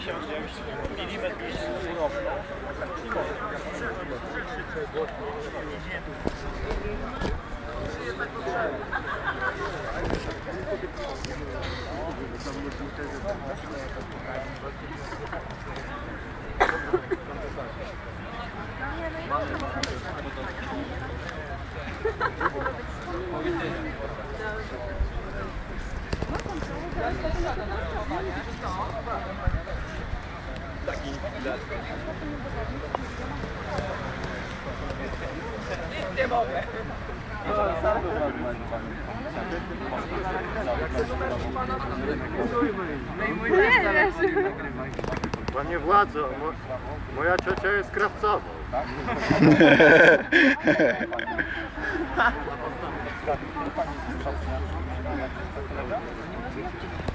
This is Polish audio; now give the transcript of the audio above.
żeby Panie władzo, mo, moja ciocia jest krawcową.